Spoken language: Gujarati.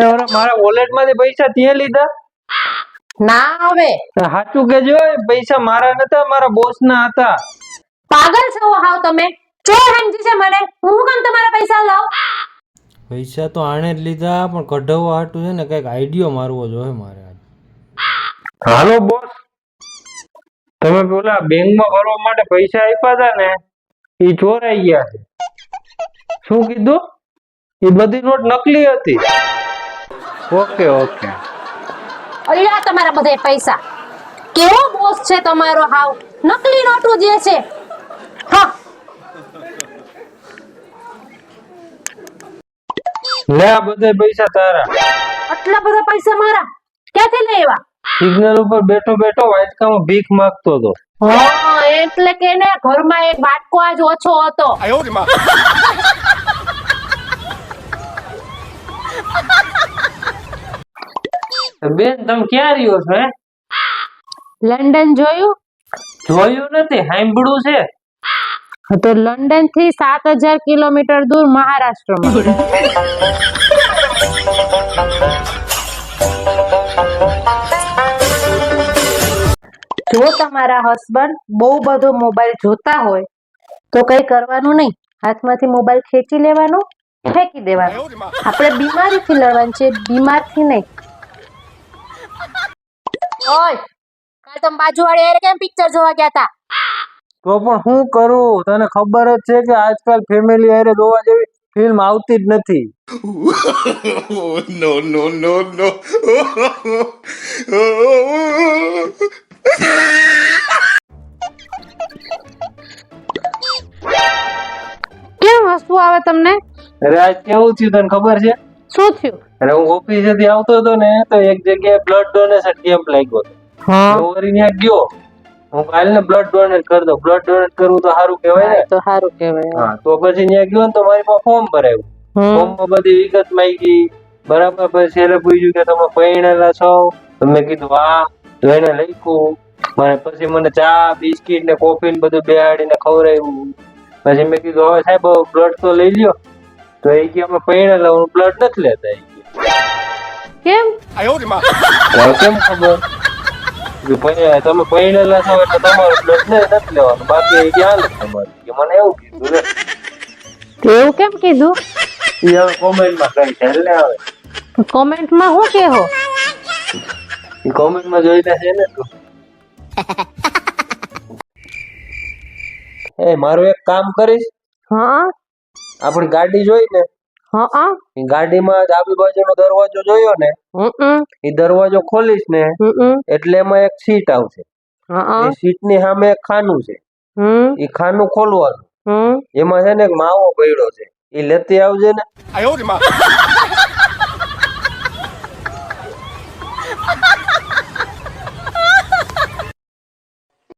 મારા વોલેટમાંથી પૈસા તે લીધા? ના હવે. સાચું કેજો પૈસા મારા નતા મારા બોસ ના હતા. પાગલ છો હાવ તમે. ચોર સમજી છે મને. હું કેમ તમારા પૈસા લાવ? પૈસા તો આણે જ લીધા પણ કઢાવવા હાટું છે ને કંઈક આઈડિયો મારવો જોઈએ મારે હાલો બોસ તમે પેલા બેંકમાં ભરવા માટે પૈસા આપ્યા હતા ને એ ચોરાઈ ગયા છે. શું કીધું? એ બધી નોટ નકલી હતી. Okay okay. અલ્યા તમારા બધા પૈસા. કેવો બોસ છે તમારો હાવ. નકલી નોટો જે છે. હા. લે આ બધા પૈસા તારા. આટલા બધા પૈસા મારા. ક્યાંથી લઈ આવ્યા? સિગ્નલ ઉપર બેઠો બેઠો વાંચકામાં ભીખ માંગતો હતો. હા એટલે કે ને ઘરમાં એક બાટકો આજ ઓછો હતો. બેન તમે ક્યાં રહ્યો છો હે? લંડન જોયું? જોયું નથી સાંભળ્યું છે? તો લંડનથી સાત હજાર કિલોમીટર દૂર મહારાષ્ટ્રમાં. જો તમારા હસબન્ડ બહુ બધો મોબાઈલ જોતા હોય તો કઈ કરવાનું નહીં. હાથમાંથી મોબાઈલ ખેંચી લેવાનો ફેંકી દેવાનો. આપણે બીમારીથી લડવાનું છે બીમારથી નહીં. ઓય કાલ તમે બાજુવાળી હારે કેમ પિક્ચર જોવા ગયા હતા તો પણ શું કરું? તને ખબર જ છે કે આજકાલ ફેમિલી હારે જોવા જેવી ફિલ્મ આવતી જ નથી. નો નો નો no. કેમ હસવું આવે તમને? અરે આજ કેવું થયું તને ખબર છે? શું થયું? અરે હું ઓફિસેથી આવતો હતો ને તો એક જગ્યાએ બ્લડ ડોનેશન કેમ્પ લાગ્યો હતો. હા. હું વરી ત્યાં ગયો. હું કાલ ને બ્લડ ડોનેટ કરી દઉં. બ્લડ ડોનેટ કરવું તો સારું કહેવાય ને? તો સારું કહેવાય હા. તો પછી ત્યાં ગયો ને તો મારી પાસે ફોર્મ ભરાયું. ફોર્મ ફોર્મમાં બધી વિગત માંગી. બરાબર પછી છેલ્લે પૂછ્યું કે તમે પૈણેલા છો? તો મેં કીધું હા. તો એને લખ્યું. મને પછી મને ચા બિસ્કિટ ને કોફી ને બધું બેહાડીને ખવડાવ્યું. પછી મેં કીધું હવે સાહેબ બ્લડ તો લઈ લ્યો. તો એ કે અમે પરણેલા હું બ્લડ નથી લેતા એ કે. કેમ? હવે કેમ ખબર? કે પૈ- તમે પરણેલા છો એટલે તમારું બ્લડ ને નથી લેવાનું બાકી એ ક્યાં લે તમારું. કે મને એવું કીધું ને એવું કેમ કીધું? એ હવે કોમેન્ટમાં કઈ ખ્યાલ ને આવે. કોમેન્ટમાં હું કેહો એ કોમેન્ટમાં જોઈને છે ને તું. એ મારું એક કામ કરીશ. હા? આપણી ગાડી જોઈ ને હા ગાડીમાં ડાબી બાજુનો દરવાજો જોયો ને એ દરવાજો ખોલીશ ને એટલે એમાં એક સીટ આવશે. એ સીટની સામે એક ખાનું છે. હમ. એ ખાનું ખોલવાનું. એમાં છે ને એક માવો પડ્યો છે. એ લેતી આવજે ને.